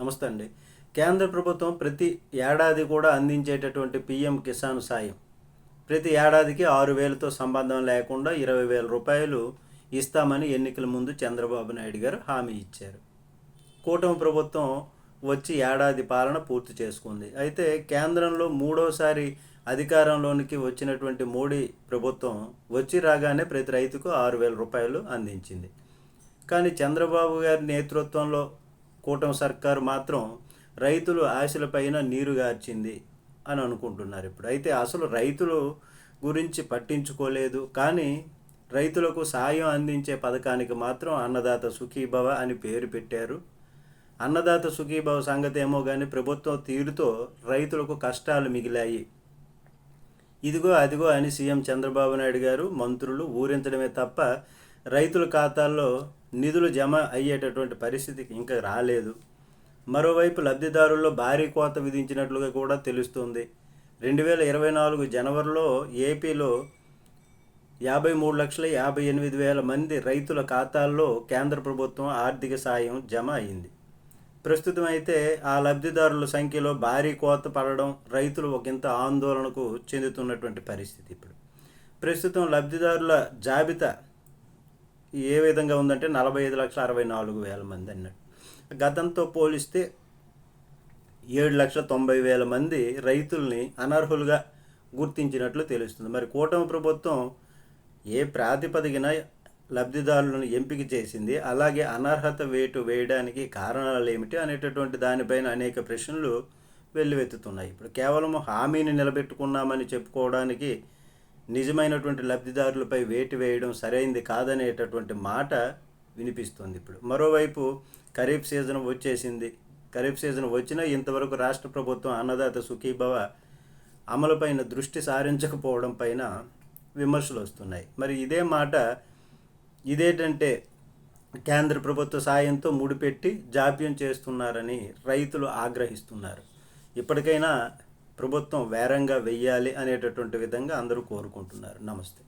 నమస్తే అండి. కేంద్ర ప్రభుత్వం ప్రతి ఏడాది కూడా అందించేటటువంటి పిఎం కిసాన్ సాయం. ప్రతి ఏడాదికి ఆరు వేలతో సంబంధం లేకుండా ఇరవై వేల రూపాయలు ఇస్తామని ఎన్నికల ముందు చంద్రబాబు నాయుడు గారు హామీ ఇచ్చారు. కూటమి ప్రభుత్వం వచ్చి ఏడాది పాలన పూర్తి చేసుకుంది. అయితే కేంద్రంలో మూడోసారి అధికారంలోనికి వచ్చినటువంటి మోడీ ప్రభుత్వం వచ్చి రాగానే ప్రతి రైతుకు ఆరు వేల రూపాయలు అందించింది. కానీ చంద్రబాబు గారి నేతృత్వంలో కూటమి సర్కారు మాత్రం రైతులు ఆశలపైన నీరు గార్చింది అని అనుకుంటున్నారు ఇప్పుడు. అయితే అసలు రైతులు గురించి పట్టించుకోలేదు. కానీ రైతులకు సాయం అందించే పథకానికి మాత్రం అన్నదాత సుఖీభవ అని పేరు పెట్టారు. అన్నదాత సుఖీభవ సంగతి ఏమో కానీ ప్రభుత్వం తీరుతో రైతులకు కష్టాలు మిగిలాయి. ఇదిగో అదిగో అని సీఎం చంద్రబాబు నాయుడు గారు మంత్రులు ఊరించడమే తప్ప రైతుల ఖాతాల్లో నిధులు జమ అయ్యేటటువంటి పరిస్థితికి ఇంకా రాలేదు. మరోవైపు లబ్ధిదారుల్లో భారీ కోత విధించినట్లుగా కూడా తెలుస్తుంది. రెండు వేల ఇరవై నాలుగు జనవరిలో ఏపీలో యాభై మూడు లక్షల యాభై ఎనిమిది వేల మంది రైతుల ఖాతాల్లో కేంద్ర ప్రభుత్వం ఆర్థిక సాయం జమ అయింది. ప్రస్తుతం అయితే ఆ లబ్ధిదారుల సంఖ్యలో భారీ కోత పడడం రైతులు ఒకంత ఆందోళనకు చెందుతున్నటువంటి పరిస్థితి ఇప్పుడు. ప్రస్తుతం లబ్ధిదారుల జాబితా ఏ విధంగా ఉందంటే నలభై ఐదు లక్షల అరవై నాలుగు వేల మంది అన్నట్టు. గతంతో పోలిస్తే ఏడు లక్షల తొంభై వేల మంది రైతుల్ని అనర్హులుగా గుర్తించినట్లు తెలుస్తుంది. మరి కూటమి ప్రభుత్వం ఏ ప్రాతిపదికన లబ్ధిదారులను ఎంపిక చేసింది? అలాగే అనర్హత వేటు వేయడానికి కారణాలు ఏమిటి అనేటటువంటి దానిపైన అనేక ప్రశ్నలు వెల్లువెత్తుతున్నాయి. ఇప్పుడు కేవలం హామీని నిలబెట్టుకున్నామని చెప్పుకోవడానికి నిజమైనటువంటి లబ్ధిదారులపై వేటు వేయడం సరైంది కాదనేటటువంటి మాట వినిపిస్తుంది ఇప్పుడు. మరోవైపు ఖరీఫ్ సీజన్ వచ్చేసింది. ఖరీఫ్ సీజన్ వచ్చినా ఇంతవరకు రాష్ట్ర ప్రభుత్వం అన్నదాత సుఖీభవ అమలుపైన దృష్టి సారించకపోవడం పైన విమర్శలు వస్తున్నాయి. మరి ఇదే మాట ఇదేంటంటే కేంద్ర ప్రభుత్వ సాయంతో ముడిపెట్టి జాప్యం చేస్తున్నారని రైతులు ఆగ్రహిస్తున్నారు. ఇప్పటికైనా ప్రభుత్వం వేరంగా వెయ్యాలి అనేటటువంటి విధంగా అందరూ కోరుకుంటున్నారు. నమస్తే.